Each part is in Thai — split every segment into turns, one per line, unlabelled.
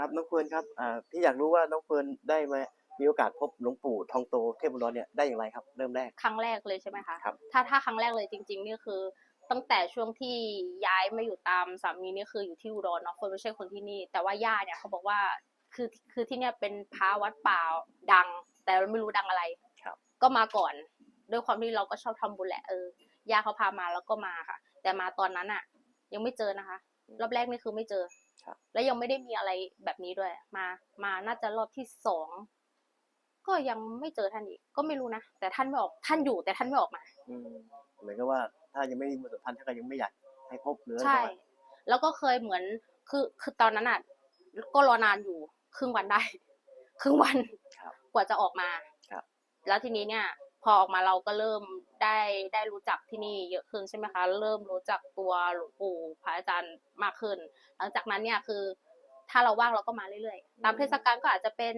ครับน้องเฟิร์นครับอ่าพี่อยากรู้ว่าน้องเฟิร์นได้มามีโอกาสพบหลวงปู่ทองโตเทพบุตรเนี่ยได้อย่างไรครับ เริ่มแรก
ครั้งแรกเลยใช่ไหมคะ
ครับ
ถ้าถ้าครั้งแรกเลยจริง ๆ นี่คือ ตั้งแต่ช่วงที่ย้ายมาอยู่ตามสามีนี่คืออยู่ที่อุดรเนาะคนไม่ใช่คนที่นี่ แต่ว่าย่าเนี่ยเขาบอกว่าคือคือที่เนี่ยเป็นพระวัดป่าดัง แต่เราไม่รู้ดังอะไร
ครับ
ก็มาก่อน ด้วยความที่เราก็ชอบทำบุญแหละเออย่าเขาพามาแล้วก็มาค่ะ แต่มาตอนนั้นอะยังไม่เจอนะคะ รอบแรกนี่คือไม่เจอ
ครับ
แล้วยังไม่ได้มีอะไรแบบนี้ด้วย มามาน่าจะรอบที่สองก็ยังไม่เจอท่านอีก ก็ไม่รู้นะแต่ท่านไม่ออกท่านอยู่แต่ท่านไม่ออกมา
อืมเหมือนกับว่าถ้ายังไม่มีมือสัมพันธ์ท่านก็ยังไม่อยากให้พบหรืออะไร
ใช่
ประมาณ
แล้วก็เคยเหมือนคือคือตอนนั้นอะก็รอนานอยู่ครึ่งวันได้ ครึ่งวัน
ครับ
กว่าจะออกมา
ครับ
แล้วทีนี้เนี่ย พอออกมาเราก็เริ่ม ได้ได้รู้จักที่นี่เยอะขึ้นใช่ไหมคะ เริ่มรู้จักตัวหลวงปู่พระอาจารย์มากขึ้น หลังจากนั้นเนี่ยคือ ถ้าเราว่างเราก็มาเรื่อยๆ ตามเทศกาลก็อาจจะเป็น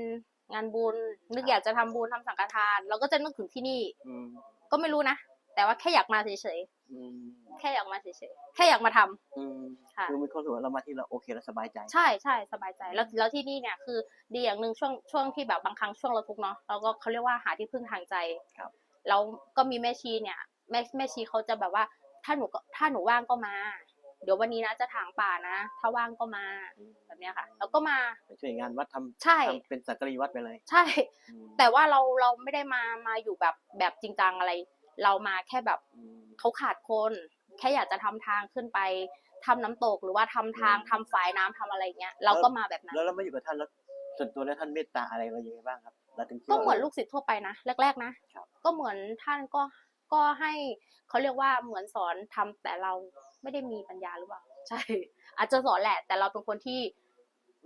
งานบุญ นึกอยากจะทำบุญทำสังฆทาน เราก็จะนึกถึงที่นี่
อืม
ก็ไม่รู้นะ แต่ว่าแค่อยากมาเฉย
อืม
ๆแค่อยากมาเฉยๆแค่อยากมาทำ
อืม
ค่ะ
คือมีความรู้สึกว่าเรามาที่เราโอเคแล้วสบายใจ
ใช่ใช่สบายใจแล้วแล้วที่นี่เนี่ยคือ ดีอย่างหนึ่งช่วงช่วงที่แบบบางครั้งช่วงเราทุกข์เนาะเราก็เขาเรียกว่าหาที่พึ่งทางใจ
ครับ
แล้วก็มีแม่ชีเนี่ยแม่แม่ชีเขาจะแบบว่าถ้าหนูก็ถ้าหนูว่างก็มา เดี๋ยววันนี้นะจะถางป่านะ ถ้าว่างก็มาแบบเนี้ยค่ะ แล้วก็มา
ไปช่วยงานวัดทำ
ใช่
ทำเป็นสักการีวัดไปเลย
ใช่
อืม
แต่ว่าเราเราไม่ได้มามาอยู่แบบแบบจริงจังอะไร เรามาแค่แบบ
อืม
เขาขาดคนแค่อยากจะทำทางขึ้นไปทำน้ำตกหรือว่าทำทาง
อืม
ทำฝายน้ำทำอะไรเงี้ยเราก็มาแบบนั้น
แล้วเรามาอยู่กับท่านแล้วส่วนตัวแล้วท่านเมตตาอะไรเรายังไงบ้างครับ เราถึงคิด
ก็
ว่า
เหมือนลูกศิษย์ทั่วไปนะแรก ๆ นะ
ครับ
ก็เหมือนท่านก็ก็ให้เขาเรียกว่าเหมือนสอนทำแต่เราไม่ได้มีปัญญาหรือเปล่าใช่ อาจจะสอนแหละ แต่เราเป็นคนที่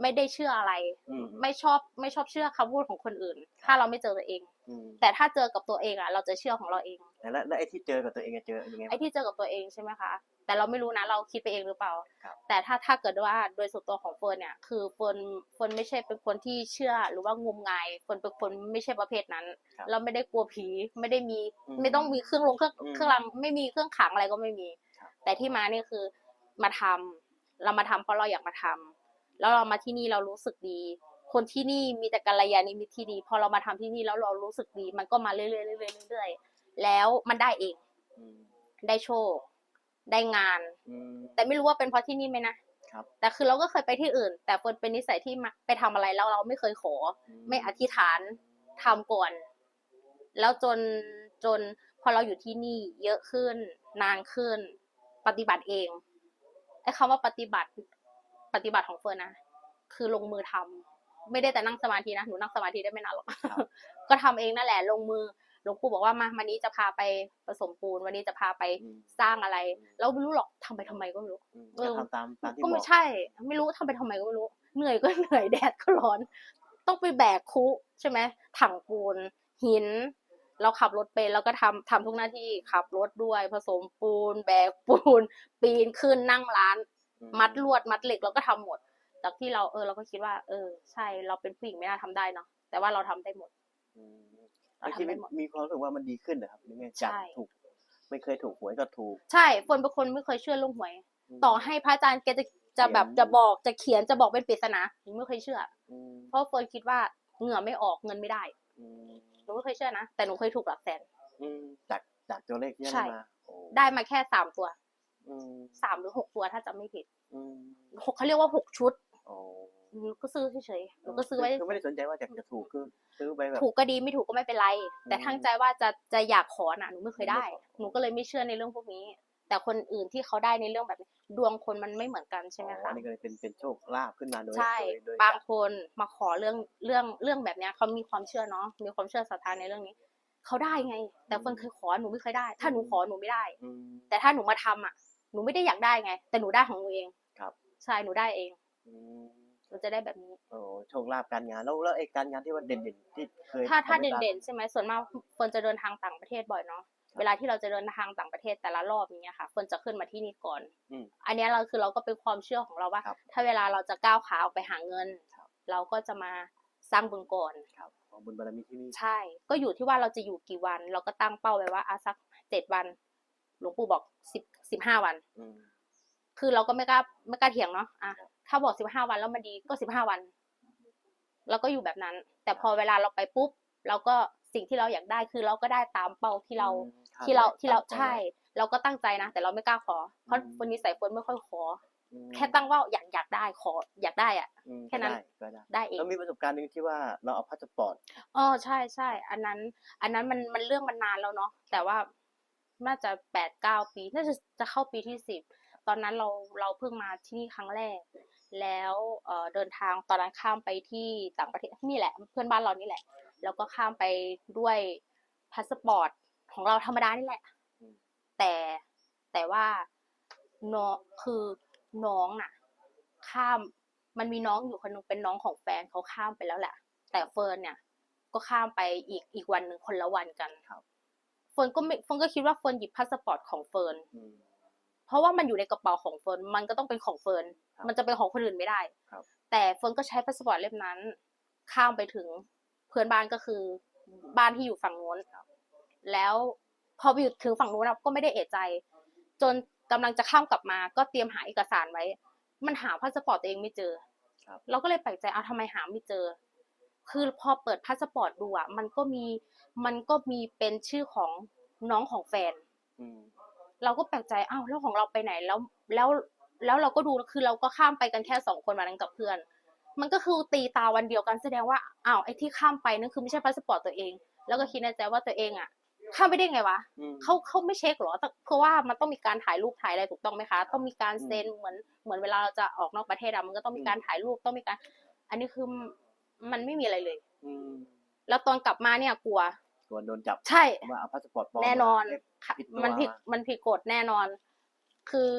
ไม่ได้เชื่ออะไร
อืม
ไม่ชอบไม่ชอบเชื่อคำพูดของคนอื่น ถ้าเราไม่เจอตัวเอง
อืม
แต่ถ้าเจอกับตัวเองอะ เราจะเชื่อของเราเอง
แต่แล้วแล้วไอ้ที่เจอกับตัวเองอะเจอยังไง
ไอ้ที่เจอกับตัวเองใช่ไหมคะแต่เราไม่รู้นะเราคิดไปเองหรือเปล่า
ครับ
แต่ถ้าถ้าเกิดว่าโดยส่วนตัวของเฟิร์นเนี่ย คือเฟิร์นเฟิร์นไม่ใช่เป็นคนที่เชื่อหรือว่างมงายเฟิร์นเป็นคนไม่ใช่ประเภทนั้น
ครับ
เราไม่ได้กลัวผีไม่ได้มี
อืม
ไม่ต้องมีเครื่องลงเครื่อง
อืม
เครื่องรางไม่มีเครื่องขังอะไรก็ไม่มี
ครับ
แต่ที่มานี่คือมาทำเรามาทำเพราะเราอยากมาทำแล้วเรามาที่นี่เรารู้สึกดี คนที่นี่มีแต่กัลยาณมิตรที่ดี พอเรามาทำที่นี่แล้วเรารู้สึกดี มันก็มาเรื่อยๆเรื่อยๆเรื่อยๆแล้วมันได้เอง
อืม
ได้โชค ได้งาน
อืม
แต่ไม่รู้ว่าเป็นเพราะที่นี่ไหมนะ
ครับ
แต่คือเราก็เคยไปที่อื่น แต่เฟิร์นเป็นนิสัยที่มาไปทำอะไรแล้วเราไม่เคยขอ ไม่อธิษฐานทำก่อน แล้วจนจนพอเราอยู่ที่นี่เยอะขึ้น นานขึ้น ปฏิบัติเองไอ้คำว่าปฏิบัติ ปฏิบัติของเฟิร์นนะคือลงมือทำ ไม่ได้แต่นั่งสมาธินะหนูนั่งสมาธิได้ไม่นานหรอก
ครับ
ก็ทำเองนั่นแหละลงมือหลวงปู่บอกว่ามาวันนี้จะพาไปผสมปูนวันนี้จะพาไป
อืม
สร้างอะไรเราไม่รู้หรอกทำไปทำไมก็ไม่รู้
อืม
เออ
ก็ทำตามตามที่
ก็
บ
ไม่
อก
ใช่ ไม่รู้ทำไปทำไมก็ไม่รู้ เหนื่อยก็เหนื่อยแดดก็ร้อน ต้องไปแบกคุใช่ไหมถังปูน หิน เราขับรถเป็นเราก็ทำทำทุกหน้าที่ขับรถด้วย ผสมปูน แบกปูน ปีนขึ้นนั่งร้าน
อื
มัดลวดมัดเหล็กเราก็ทำหมด จากที่เราเออเราก็คิดว่า เออ ใช่เราเป็นผู้หญิงไม่น่าทำได้เนาะแต่ว่าเราทำได้หมด
อืม
เรา
แล้วชี
ทำ
วิ
ได้
ต
หมด
มีความรู้สึกว่ามันดีขึ้นนะครับหรือไง
ใช่
จากถูก ไม่เคยถูกหวยก็ถูก
ใช่ฝนเป็นคนไม่เคยเชื่อเรื่องหวย
ม
ต่อให้พระอาจารย์แกจะจะแบบ
เขียน
จะบอกจะเขียนจะบอกเป็นปริศนาหนูไม่เคยเชื่อ
อืม
เพราะเฟิร์นคิดว่าเหงื่อไม่ออกเงินไม่ได้
อืม
หนูไม่เคยเชื่อนะแต่หนูเคยถูกหลักแสน
อืมจากจากตัวเลขที่
ใช่
ได้มาโอ้
ได้มาแค่สามตัว
อืม
สามหรือหกตัวถ้าจำไม่ผิด
อืม
หกเขาเรียกว่าหกชุด
โอ้
หนู ก็ซื้อเฉยๆหนูก็ซื้อไว้
คือไม่ได้สนใจว่าอยากจะถูกคือซื้อไปแบบ
ถูกก็ดีไม่ถูกก็ไม่เป็นไร แต่
อืม
ทั้งใจว่าจะจะอยากขอน่ะหนูไม่เคยได้
ไม่ขอ
หนูก็เลยไม่เชื่อในเรื่องพวกนี้ แต่คนอื่นที่เขาได้ในเรื่องแบบนี้ดวงคนมันไม่เหมือนกันใช่ไหม
อ๋อ
คะ
อันนี้ก็เลยเป็นเป็นโชคลาภขึ้นมาโดย
ใช่
โดยโดย
บางคนมาขอเรื่องเรื่องเรื่องแบบเนี้ยเขามีความเชื่อเนาะมีความเชื่อศรัทธาในเรื่องนี้เขาได้ไง แต่คนเคยขอหนูไม่เคยได้ ถ้าหนูขอหนูไม่ได้
อืม
แต่ถ้าหนูมาทำอะหนูไม่ได้อยากได้ไง แต่หนูได้ของหนูเอง
ครับ
ใช่หนูได้เอง
อืม
หนูจะได้แบบนี้
โอ้โชคลาภการงานแล้วแล้วไอ้การงานที่ว่าเด่นๆที่เคย
ถ้าถ้า
ทำให้
เด่นๆใช่ไหมส่วนมากเฟิร์นจะเดินทางต่างประเทศบ่อยเนาะเวลาที่เราจะเดินทางต่างประเทศแต่ละรอบอย่างเงี้ยค่ะเฟิร์นจะขึ้นมาที่นี่ก่อน
อืม
อันเนี้ยเราคือเราก็เป็นความเชื่อของเราว่า
ครับ
ถ้าเวลาเราจะก้าวขาออกไปหาเงิน
ครับ
เราก็จะมาสร้างบุญก่อน
ครับของบุญบารมีที่นี่
ใช่ ก็อยู่ที่ว่าเราจะอยู่กี่วัน เราก็ตั้งเป้าไว้ว่าอาสักเจ็ดวัน หลวงปู่บอกสิบสิบห้าวัน
อืม
คือเราก็ไม่กล้าไม่กล้าเถียงเนาะ อะ
ครับ
ถ้าบอกสิบห้าวันแล้วมันดีก็สิบห้าวันเราก็อยู่แบบนั้น แต่พอเวลาเราไปปุ๊บ เราก็สิ่งที่เราอยากได้คือเราก็ได้ตามเป้าที่เรา
อืมคด
ที่เรา
ไว้
ที่เรา
ตมใจ
ใช่ เราก็ตั้งใจนะ แต่เราไม่กล้าขอ เพราะ
อืม
คนนิสัยคนไม่ค่อยขอ
อืม
แค่ตั้งว่าอยากอยากได้ขออยากได้อะ
อืม
แค่นั้น
ก็ได้ก็ได้
ได้เอง
แล้วมีประสบการณ์หนึ่งที่ว่าเราเอาพาสปอร์ต
อ๋อใช่ใช่อันนั้น อันนั้นมันมันเรื่องมันนานแล้วเนาะแต่ว่าน่าจะแปดเก้าปีน่าจะจะเข้าปีที่สิบตอนนั้นเราเราเพิ่งมาที่นี่ครั้งแรก แล้วเอ่อเดินทางตอนนั้นข้ามไปที่ต่างประเทศนี่แหละ เพื่อนบ้านเรานี่แหละ แล้วก็ข้ามไปด้วยพาสปอร์ตของเราธรรมดานี่แหละ
อืม
แต่แต่ว่าน้องคือน้องน่ะ ข้ามมันมีน้องอยู่คนหนึงเป็นน้องของแฟนเขาข้ามไปแล้วแหละ แต่เฟิร์นเนี่ย ก็ข้ามไปอีกอีกวันหนึ่งคนละวันกัน
ครับ
เฟิร์นก็ไม่เฟิร์นก็คิดว่าเฟิร์นหยิบพาสปอร์ตของเฟิร์น
อืม
เพราะว่ามันอยู่ในกระเป๋าของเฟิร์นมันก็ต้องเป็นของเฟิร์น
ครับ
มันจะเป็นของคนอื่นไม่ได้
ครับ
แต่เฟิร์นก็ใช้พาสปอร์ตเล่มนั้น ข้ามไปถึงเพื่อนบ้านก็คือบ้านที่อยู่ฝั่งนู้นแล้วพอไปอยู่ถึงฝั่งนู้นอะก็ไม่ได้เอะใจ จนกำลังจะข้ามกลับมา ก็เตรียมหาเอกสารไว้ มันหาพาสปอร์ตตัวเองไม่เจอ
ครับ
เราก็เลยแปลกใจเอาทำไมหาไม่เจอ คือพอเปิดพาสปอร์ตดูอะมันก็มีมันก็มีเป็นชื่อของน้องของแฟน
อืม
เราก็แปลกใจอ้าวแล้วของเราไปไหนแล้วแล้ว แล้วเราก็ดูคือเราก็ข้ามไปกันแค่สองคนวันนั้นกับเพื่อน มันก็คือตีตาวันเดียวกันแสดงว่าอ้าวไอ้ที่ข้ามไปนั่นคือไม่ใช่พาสปอร์ตตัวเอง แล้วก็คิดในใจว่าตัวเองอะข้ามไปได้ไงวะ
อืม
เขาเขาไม่เช็คเหรอแต่เพราะว่ามันต้องมีการถ่ายรูปถ่ายอะไรถูกต้องไหมคะ ต้องมีการเซ็นเหมือนเหมือนเวลาเราจะออกนอกประเทศอะมันก็ต้องมีการถ่ายรูปต้องมีการ อันนี้คือมันไม่มีอะไรเลย
อืม
แล้วตอนกลับมาเนี่ยกลัว
กลัวโดนจับ
ใช่
ว่าเอาพาสปอร์ตปลอม
แน่นอน
มา
ค่ะ
ผิดตัว
มันผิด
มา
มันผิดกฎแน่นอน คือ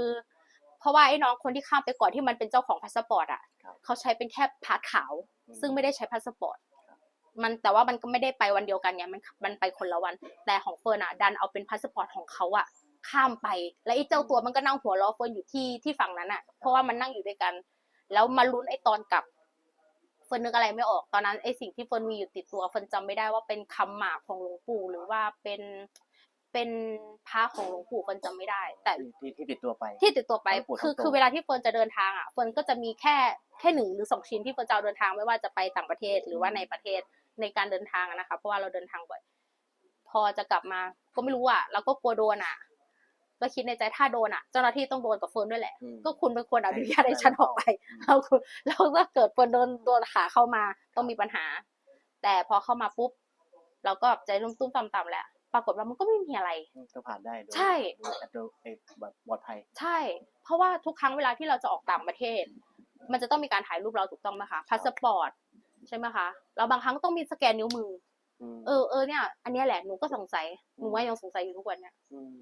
เพราะว่าไอ้น้องคนที่ข้ามไปก่อนที่มันเป็นเจ้าของพาสปอร์ตอะ
ครับ
เขาใช้เป็นแค่พาสขาว
อืม
ซึ่งไม่ได้ใช้พาสปอร์ต
ครับ
มันแต่ว่ามันก็ไม่ได้ไปวันเดียวกันไงมันมันไปคนละวัน แต่ของเฟิร์นอะดันเอาเป็นพาสปอร์ตของเขาอะข้ามไป แล้วไอ้เจ้าตัวมันก็นั่งหัวล้อเฟิร์นอยู่ที่ที่ฝั่งนั้นอะ เพราะว่ามันนั่งอยู่ด้วยกัน แล้วมาลุ้นไอ้ตอนกลับเฟิร์นนึกอะไรไม่ออกตอนนั้นไอ้สิ่งที่เฟิร์นมีอยู่ติดตัวเฟิร์นจำไม่ได้ว่าเป็นคำหมากของหลวงปู่หรือว่าเป็น เป็นพระของหลวงปู่เฟิร์นจำไม่ได้ แต่
ที่ที่ที่ติดตัวไป
ที่ติดตัวไป
หลวงปู่
คือ
ทองโต
คือเวลาที่เฟิร์นจะเดินทางอะเฟิร์นก็จะมีแค่แค่หนึ่งหรือสองชิ้นที่เฟิร์นจะเอาเดินทางไม่ว่าจะไปต่างประเทศหรือว่าในประเทศในการเดินทางอะนะคะเพราะว่าเราเดินทางบ่อยพอจะกลับมาก็ไม่รู้อะเราก็กลัวโดนอะก็คิดในใจถ้าโดนอะ เจ้าหน้าที่ต้องโดนกับเฟิร์นด้วยแหละ
อืม
ก็คุณเป็นคนอนุญาตให้ฉันออกไปเราคุณแล้วถ้าเกิดเฟิร์นโดนโดนขาเข้ามาต้องมีปัญหา แต่พอเข้ามาปุ๊บ เราก็ใจรุ่มตุ้มต่ำๆแหละ ปรากฏว่ามันก็ไม่มีอะไร
อืมก็ผ่านได้โดย
ใช่
โดยอัตโนเอยแบบปลอดภัย
ใช่ เพราะว่าทุกครั้งเวลาที่เราจะออกต่างประเทศ มันจะต้องมีการถ่ายรูปเราถูกต้องไหมคะพาสปอร์ตใช่ไหมคะแล้วบางครั้งต้องมีสแกนนิ้วมือ
ม
เออเออเนี่ย อันเนี้ยแหละหนูก็สงสัยหนูว่ายังสงสัยอยู่ทุกวันเนี่ย
ม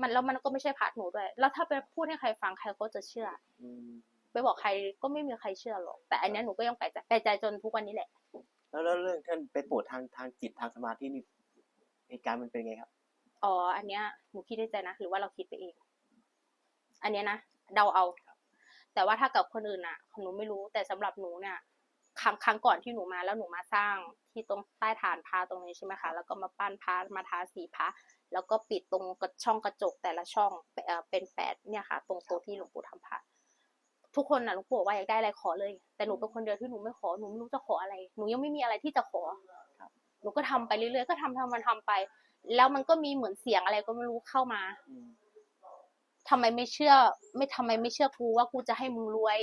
มันแล้วมันก็ไม่ใช่พาร์ทหนูด้วย แล้วถ้าไปพูดให้ใครฟังใครก็จะเชื่อ
อืม
ไปบอกใครก็ไม่มีใครเชื่อหรอก แต่อันเนี้ยหนูก็ยังแปลกใจแปลกใจจนทุกวันนี้แหละ
แล้วแล้วเรื่องท่านไปปวดทางทางจิตทางสมาธินี่ เหตุการณ์มันเป็นไงครับ
อ๋อ อันเนี้ยหนูคิดในใจนะ หรือว่าเราคิดไปเอง อันเนี้ยนะเดาเอา แต่ว่าถ้ากับคนอื่นอะหนูไม่รู้ แต่สำหรับหนูเนี่ยครั้งครั้งก่อนที่หนูมาแล้วหนูมาสร้างที่ตรงใต้ฐานพระตรงนี้ใช่ไหมคะ แล้วก็มาปั้นพระมาทาสีพระแล้วก็ปิดตรงกระช่องกระจกแต่ละช่องเอ่อเป็นแปดเนี่ยค่ะ ตรงตัวที่หลวงปู่ทำพระทุกคนน่ะหลวงปู่บอกว่าอยากได้อะไรขอเลย แต่หนูเป็นคนเดียวที่หนูไม่ขอหนูไม่รู้จะขออะไร หนูยังไม่มีอะไรที่จะขอ
ครับ
หนูก็ทำไปเรื่อยๆก็ทำทำมันทำไป แล้วมันก็มีเหมือนเสียงอะไรก็ไม่รู้เข้ามา
อืม
ทำไมไม่เชื่อ ไม่ทำไมไม่เชื่อกูว่ากูจะให้มึงรวย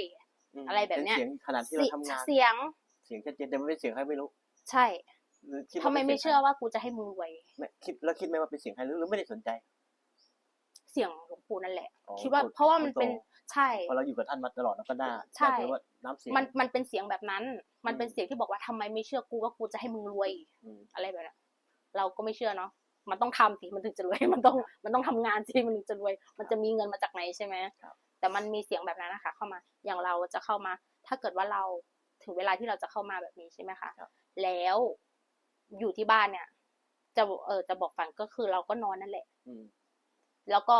ม
อะไรแบบเนี้ย
ป็เสียงขนาดที่เราทำงาน
เสียง
เสียงชัดเจนแต่มันเป็นเสียงใครไม่รู้
ใช่
หรือคิด
ทำ
ว่า
ไม
ป็น
ไม่
สียง
เชื่อว่ากูจะให้มึงรวย
ไม่คิดแล้วคิดไหมว่าเป็นเสียงใครหรือหรือไม่ได้สนใจ
เสียงหลวงปู่นั่นแหละ
อ๋อ
คิดว่า
หลวงปู่
เพราะว่ามันเป็น
โต
ใช่
พอเราอยู่กับท่านมาตลอดเราก็ได้
ใช่
ได้รู้ว่าน้ำเสียง
มันมันเป็นเสียงแบบนั้น มันเป็น
อืม
เสียงที่บอกว่าทำไมไม่เชื่อกูว่ากูจะให้มึงรวย
อืม
อะไรแบบนั้นเราก็ไม่เชื่อเนาะมันต้องทำสิมันถึงจะรวย มันต้องมันต้องทำงานสิมันถึงจะรวย มันจะมีเงินมาจากไหนใช่ไหม
ครับ
แต่มันมีเสียงแบบนั้นนะคะ เข้ามาอย่างเราจะเข้ามา ถ้าเกิดว่าเราถึงเวลาที่เราจะเข้ามาแบบนี้ใช่ไหมคะ
ครับ
แล้วอยู่ที่บ้านเนี่ย จะเออจะบอกฝันก็คือเราก็นอนนั่นแหละ
อืม
แล้วก็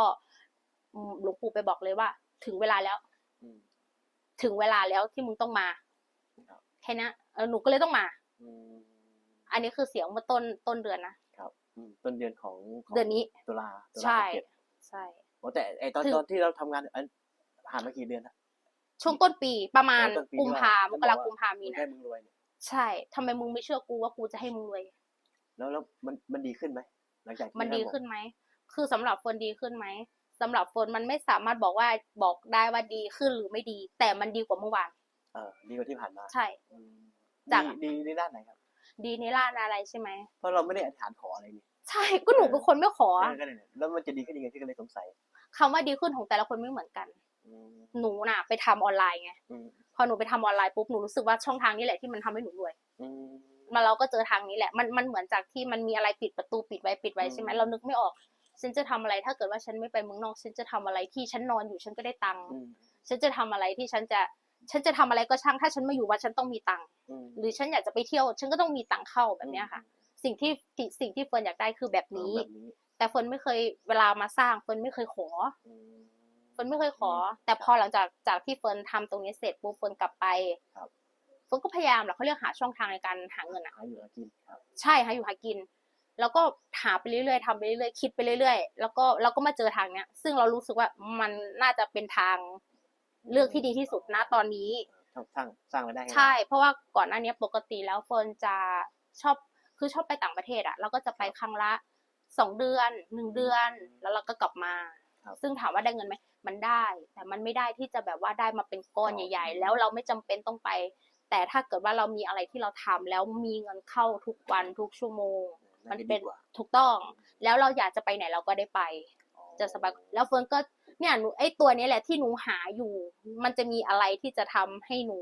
อืมหลวงปู่ไปบอกเลยว่า ถึงเวลาแล้ว
อืม
ถึงเวลาแล้วที่มึงต้องมา
ครับ
แค่เนี้ยเออหนูก็เลยต้องมา
อืม
อันนี้คือเสียงเมื่อต้นต้นเดือนนะครับ
อืมต้นเดือนของของ
เดือนนี้
ตุลาตุลา
ใช่
หกเจ็ด
ใช่
โอ้แต่ไอตอน
คือ
ตอนที่เราทำงานอันผ่านมากี่เดือนนะ
ช่วงต้นปีประมาณ
ต้นปี
กุมภา
ที่
ม
ว่าก
รา
ท่านบอกว่า
กุมภามี
มึง
นา
ได้มึงรวยเนี่ย
ใช่ทำไมมึงไม่เชื่อกูว่ากูจะให้มึงรวย
แล้วแล้วมันมันดีขึ้นไหมหลังจากที่
มันดี
ท่บอก
ขึ้นไหม คือสำหรับเฟิร์นดีขึ้นไหมสำหรับเฟิร์นมันไม่สามารถบอกว่าบอกได้ว่าดีขึ้นหรือไม่ดี แต่มันดีกว่าเมื่อวาน
เออดีกว่าที่ผ่านมา
ใช่
อืม
จาก
ดีดีในด้านไหนครับ
ดีในร้านอะไรใช่ไหม
เพราะเราไม่ได้อธิษฐานขออะไรนี่
ใช่ก็หนูเป็นคนไม่ขอ
เออก็เลยเนี่ยแล้วมันจะดีขึ้นยังไงที่ก็เลยสงสัย
คำว่าดีขึ้นของแต่ละคนไม่เหมือนกัน
อืม
หนูน่ะ ไปทำออนไลน์ไง
อืม
พอหนูไปทำออนไลน์ปุ๊บหนูรู้สึกว่าช่องทางนี้แหละที่มันทำให้หนูรวย
อืม
มาเราก็เจอทางนี้แหละ มันมันเหมือนจากที่มันมีอะไรปิดประตูปิดไว้ปิดไว้ใช่ไหม
อืม
เรานึกไม่ออก ฉันจะทำอะไรถ้าเกิดว่าฉันไม่ไปเมืองนอก ฉันจะทำอะไรที่ฉันนอนอยู่ฉันก็ได้ตังค์
อืม
ฉันจะทำอะไรที่ฉันจะฉันจะทำอะไรก็ช่างถ้าฉันไม่อยู่วัดฉันต้องมีตังค์
อืม
หรือฉันอยากจะไปเที่ยว ฉันก็ต้องมีตังค์เข้าแบบเนี้ยค่ะ สิ่งที่สิ่งที่เฟิร์นอยากได้คือแบบ
เออ
นี้
แบบนี้
แต่เฟิร์นไม่เคยเวลามาสร้างเฟิร์นไม่เคยขอ
อืม
เฟิร์นไม่เคยขอ
อืม
แต่พอหลังจากจากที่เฟิร์นทำตรงนี้เสร็จปุ๊บเฟิร์นกลับไป
ครับ
เฟิร์นก็พยายามแหละเขาเรียกหาช่องทางในการหาเงินอะ
หาอยู่หากินครับ
ใช่หาอยู่หากิน แล้วก็หาไปเรื่อยๆทำไปเรื่อยๆคิดไปเรื่อยๆ แล้วก็เราก็มาเจอทางเนี้ย ซึ่งเรารู้สึกว่ามันน่าจะเป็นทางเลือกที่ดีที่สุดนะตอนนี้
เออสร้างสร้างรายได้ห้
ใช่ เพราะว่าก่อนหน้านี้ปกติแล้วเฟิร์นจะชอบคือชอบไปต่างประเทศอะเราก็จะไปครั้งละสองเดือนหนึ่งเดือน แล้วเราก็กลับมา
ครับ
ซึ่งถามว่าได้เงินไหมมันได้ แต่มันไม่ได้ที่จะแบบว่าได้มาเป็นก้อน
อ๋อ
ใหญ่ ๆ แล้วเราไม่จำเป็นต้องไป แต่ถ้าเกิดว่าเรามีอะไรที่เราทำแล้วมีเงินเข้าทุกวันทุกชั่วโมงา มัน
จะ
เป็
ดี
น
กว่า
ถูกต้อง แล้วเราอยากจะไปไหนเราก็ได้ไป
อ๋อ
จะสบายแล้วเฟิร์นก็เนี่ยหนูไอ้ตัวนี้แหละที่หนูหาอยู่ มันจะมีอะไรที่จะทำให้หนู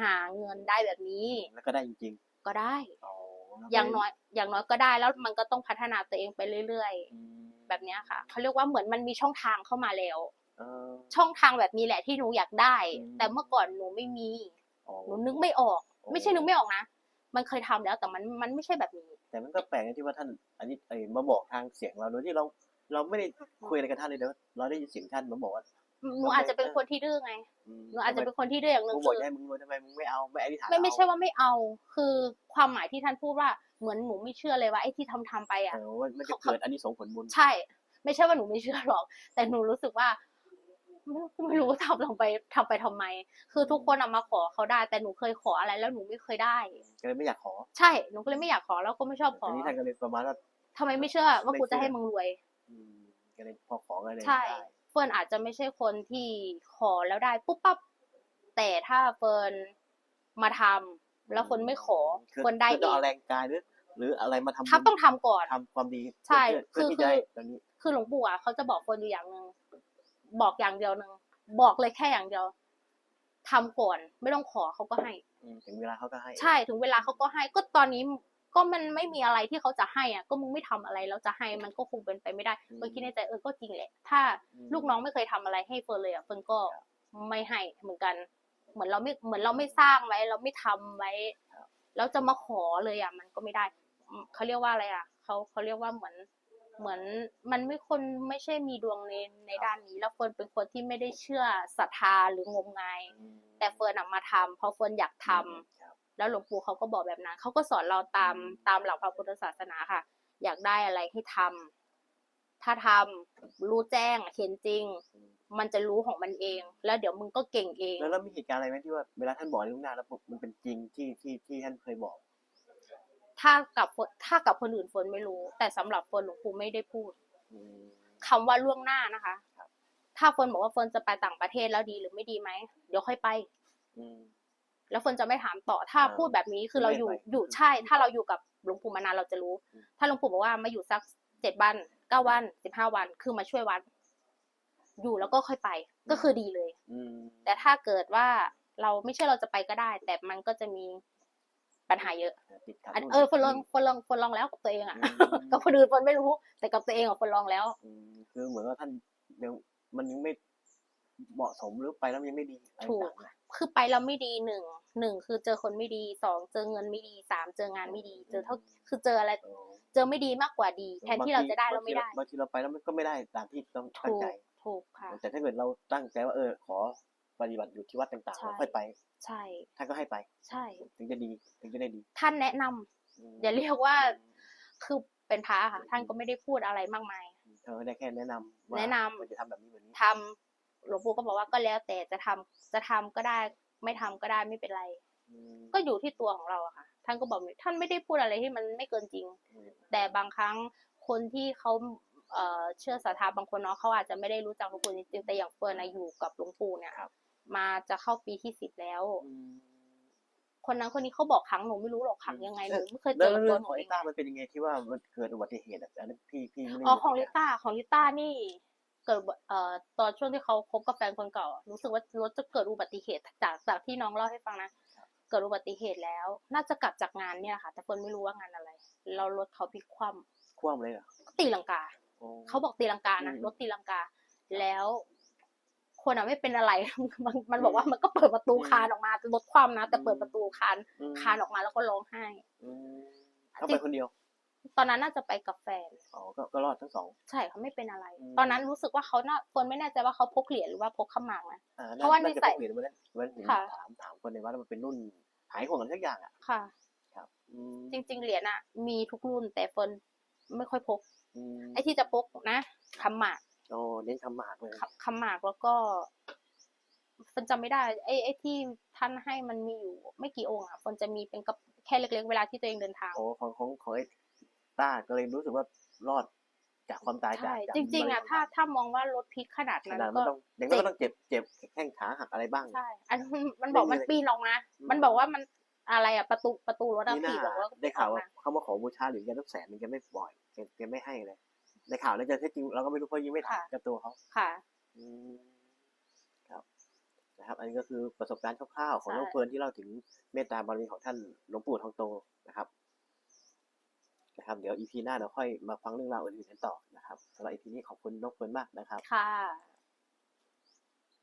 หาเงินได้แบบนี้
แล้วก็ได้จริง
ก็ได้
ๆอ๋อแล้วก็
อย่างน้อยอย่างน้อยก็ได้แล้วมันก็ต้องพัฒนาตัวเองไปเรื่อย
อืม
ๆแบบเนี้ยค่ะเขาเรียกว่าเหมือนมันมีช่องทางเข้ามาแล้ว
เออ
ช่องทางแบบนี้แหละที่หนูอยากได้
อืม
แต่เมื่อก่อนหนูไม่มี
อ๋อ
หนูนึกไม่ออก
โอ้
ไม่ใช่นึกไม่ออกนะมันเคยทำแล้วแต่มันมันไม่ใช่แบบนี้
แต่มันก็แปลกนะที่ว่าท่านอันนี้เอ้ยมาบอกทางเสียงเราโดยที่เราเราไม่ได้คุยอะไรกับท่านเลยเดี๋ยวเราได้ยินเสียงท่านมาบอกว่า
หนูอาจจะเป็นคนที่ดื้อไง
อืม
หนูอาจจะเป็นคนที่ดื้ออย่างหนึ
กู
ง
บอก
คือ
ให้มึงรวยทำไมมึงไม่เอาไม่อธิษฐาน
ไม่ไม่
เอ
ใช่ว่าไม่เอา คือความหมายที่ท่านพูดว่าเหมือนหนูไม่เชื่อเลยว่าไอ้ที่ทำทำไปอะ
เออว่ามันจะเกิดอันนี้ส่งส์ผลบุญ
ใช่ ไม่ใช่ว่าหนูไม่เชื่อหรอก แต่หนูรู้สึกว่า ไม่ไม่รู้ทำลงไปทำไปทำไม คือทุกคนอะมาขอเขาได้ แต่หนูเคยขออะไรแล้วหนูไม่เคยได้
ก็เลยไม่อยากขอ
ใช่หนูก็เลยไม่อยากขอแล้วก็ไม่ชอบขอ
ทีนี้ท่านก็เลยประมาณว่า
ทำไมไม่เชื่อว่ากูจะให้มึงรวย
อืมก็เลยพอขอก็เลย
ใช่
ได้
เฟิร์นอาจจะไม่ใช่คนที่ขอแล้วได้ปุ๊บปั๊บแต่ถ้าเฟิร์นมาทำแล้วคนไม่ขอ
คือ
เฟิร์นได้
คือ
เอ
ต้อง
ง
เอาแรงกายหรือหรืออะไรมาทำ
ถ้าต้องทำก่อน
ทำความดี
ใช่
เพื่อ
คือ
เพื่อที่จะ
คือ
ให้ตอนนี้
คือหลวงปู่อะเขาจะบอกคนอยู่อย่างหนึ่ง บอกอย่างเดียวหนึ่งบอกเลยแค่อย่างเดียวทำก่อนไม่ต้องขอเขาก็ให้
อืมถึงเวลาเขาก็ให้
ใช่ถึงเวลาเขาก็ให้ ก็ตอนนี้ก็มันไม่มีอะไรที่เขาจะให้อะ ก็มึงไม่ทำอะไรแล้วจะให้มันก็คงเป็นไปไม่ได้เฟิร์นคิดในใจเออก็จริงแหละ ถ้า
อืม
ลูกน้องไม่เคยทำอะไรให้เฟิร์นเลยอะเฟิร์นก็ไม่ให้เหมือนกัน เหมือนเราไม่เหมือนเราไม่สร้างไว้ เราไม่ทำไว้แล้วจะมาขอเลยอะ มันก็ไม่ได้อืมเขาเรียกว่าอะไรอะเขาเขาเรียกว่าเหมือน เหมือนมันไม่คนไม่ใช่มีดวงในในด้านนี้ แล้วเฟิร์นเป็นคนที่ไม่ได้เชื่อศรัทธาหรืองมงาย
อืม
แต่เฟิร์นอะมาทำเพราะเฟิร์นอยากทำ
ครับ
แล้วหลวงปู่เขาก็บอกแบบนั้นเขาก็สอนเราตามตามหลักพระพุทธศาสนาค่ะ อยากได้อะไรให้ทำถ้าทำรู้แจ้งเห็นจริง
อืม
มันจะรู้ของมันเอง แล้วเดี๋ยวมึงก็เก่งเอง
แล้วแล้วมีเหตุการณ์อะไรไหมที่ว่าเวลาท่านบอกในล่วงหน้าแล้วมันเป็นจริงที่ที่ที่ท่านเคยบอก
ถ้ากับฝนถ้ากับคนอื่นฝนไม่รู้ แต่สำหรับฝนหลวงปู่ไม่ได้พูด
อืม
คำว่าล่วงหน้านะคะ
ครับ
ถ้าฝนบอกว่าฝนจะไปต่างประเทศแล้วดีหรือไม่ดีไหมเดี๋ยวค่อยไป
อืม
แล้วฝนจะไม่ถามต่อถ้า
อ่า
พูดแบบนี้คือเราอยู่
ไม่ไป
อยู่ใช่ ถ้าเราอยู่กับหลวงปู่มานานเราจะรู้
อืม
ถ้าหลวงปู่บอกว่ามาอยู่สักเจ็ดวันเก้าวันสิบห้าวันคือมาช่วยวัด อยู่แล้วก็ค่อยไป ก็คือดีเลย
อืม
แต่ถ้าเกิดว่าเราไม่ใช่เราจะไปก็ได้ แต่มันก็จะมี ปัญหาเยอะ
ติดขัด
อัน
นู่น
เออฝ
ติ
น
ด
ลอง
นี่
ฝนลองฝนลองแล้วกับตัวเองอะ
อืม
กับคนอื่นฝนไม่รู้ แต่กับตัวเองอะฝนลองแล้ว
อืมคือเหมือนว่าท่านยังมันยังไม่เหมาะสมหรือไปแล้วมันยังไม่ดีอะไร
ถูก
ต่างๆนะ
คือไปแล้วไม่ดีหนึ่งหนึ่งคือเจอคนไม่ดีสองเจอเงินไม่ดีสามเจองานไม่ดี เจอเท่าคือเจออะไร
เออ
เจอไม่ดีมากกว่าดี แทนที่เราจะได้เราไม่ได้
บางทีเราไปแล้วมันก็ไม่ได้ตามที่ต้องตั้ง
ถูก
ใจ
ถูกค่ะ
แต่ถ้าเกิดเราตั้งใจว่าเออขอปฏิบัติอยู่ที่วัดต่างๆ
ใช่
แล้วค่อยไป
ใช่
ท่านก็ให้ไป
ใช่
ถึงจะดี ถึงจะได้ดี
ท่านแนะนำ
ม
อย่าเรียกว่าคือเป็นพระค่ะ ท่านก็ไม่ได้พูดอะไรมากมาย
เธอได้แค่แนะนำว่า
แนะนำ
ควรจะทำแบบนี้แบบนี้
ทำหลวงปู่ก็บอกว่าก็แล้วแต่จะทำจะทำก็ได้ ไม่ทำก็ได้ไม่เป็นไร
อืม
ก็อยู่ที่ตัวของเราอะค่ะ ท่านก็บอกท่านไม่ได้พูดอะไรที่มันไม่เกินจริง
อืม
แต่บางครั้งคนที่เขาเอ่อเชื่อศรัทธาบางคนเนาะเขาอาจจะไม่ได้รู้จักหลวงปู่จริงๆแต่อย่างเฟิร์นนะอยู่กับหลวงปู่เนี่ย
ครับ
มาจะเข้าปีที่สิบแล้ว
อืม
คนนั้นคนนี้เขาบอกครั้งหนูไม่รู้หรอกครั้งยังไงหนูไม่เคยเจ
แล้ว
อกับ
เรื่
ตั
อ
ว
ง
ห
ข
นู
อง
เอ
ไอ้
ง
ต้ามันเป็นยังไงที่ว่ามันเกิดอุบัติเหตุอะอันนั้นพี่พี่ไม่ได้
อ๋อ
รู้
ของลิ
เหมืนน
ต้าของลิต้านี่ เกิดเอ่อตอนช่วงที่เขาคบกับแฟนคนเก่าอะรู้สึกว่ารถจะเกิดอุบัติเหตุจากจากที่น้องเล่าให้ฟังนะเกิดอุบัติเหตุแล้ว น่าจะกลับจากงานเนี่ยค่ะ แต่เฟิร์นไม่รู้ว่างานอะไร เรารถเขาพลิกคว่
คว่ำเลยเหรอำ
ตีลังกา
โอ้
เขาบอกตีลังกานะ
อืม
รถตีลังกา แล้ว คนอะไม่เป็นอะไร มันมันบอกว่ามันก็เปิดประตูคานออกมาลดความนะ แต่เปิดประตูคาน
อืม
คานออกมาแล้วก็ร้องไห้
อืมเขาไปคนเดียว
ตอนนั้นน่าจะไปกับแฟน
อ๋อก็ก็รอดทั้งสอง
ใช่เขาไม่เป็นอะไร
อืม
ตอนนั้นรู้สึกว่าเขาน่าคนไม่แน่ใจว่าเขาพกเหรียญหรือว่าพกขมากนะ
อ่
เพราะว่า
น่
นิ
จะ
สัย
พกเหรียญมาแล้ววันนั้น
ค่ะ
ถามถามคนในวัดว่ามันเป็นรุ่นหายห่วงกันสักอย่างอะ
ค่ะ
ครับอืม
จริง ๆ เหรียญอะมีทุกรุ่นแต่เฟิร์นไม่ค่อยพก
อืม
ไอ้ที่จะพกนะคำหมาก
โอ้เน้นคำหมากเลย
คำคำหมากแล้วก็เฟิร์นจำไม่ได้ไอ้ไอ้ที่ท่านให้มันมีอยู่ไม่กี่องค์อะเฟิร์นจะมีเป็นกับแค่เล็ก ๆ เวลาที่ตัวเองเดินทาง
โอ้ของของของไอ้ต้าก็เลยรู้สึกว่ารอดจากความตายจาก
ใช่
จาก
จริงๆอะถ้าถ้ามองว่ารถพลิกขนาด
ข
นั้น
นาดมั
ก็
นต้องเด็กมันก็ต้องเจ็บเจ็บแข้งขาหักอะไรบ้าง
ใช่อันนั้นมันบอกมันปีนออกนะ
อืม
มันบอกว่ามันอะไรอะประตูประตูรถอะ
นี่
ปี
น่า
บอกว่า
ได้ข่าว
ออก
ว่า
มา
เขามาขอบูชาเหรียญกันทุกแสนมันแกไม่ปล่อยแกแกไม่ให้เลย ในข่าวแล้วจะเท็จจริงเราก็ไม่รู้เพราะยังไม่ถามกับตัวเขา
ค่ะ
อืมครับนะครับ อันนี้ก็คือประสบการณ์คร่าวๆของ
ใช่
น้องเฟิร์นที่เล่าถึงเมตตาบารมีของท่านหลวงปู่ทองโตนะครับนะครับ เดี๋ยวอีพีหน้าเราค่อยมาฟังเรื่องราวอื่นๆกันต่อนะครับสำหรับอีพีนี้ขอบคุณน้องเฟิร์นมากนะครับ
ค่ะ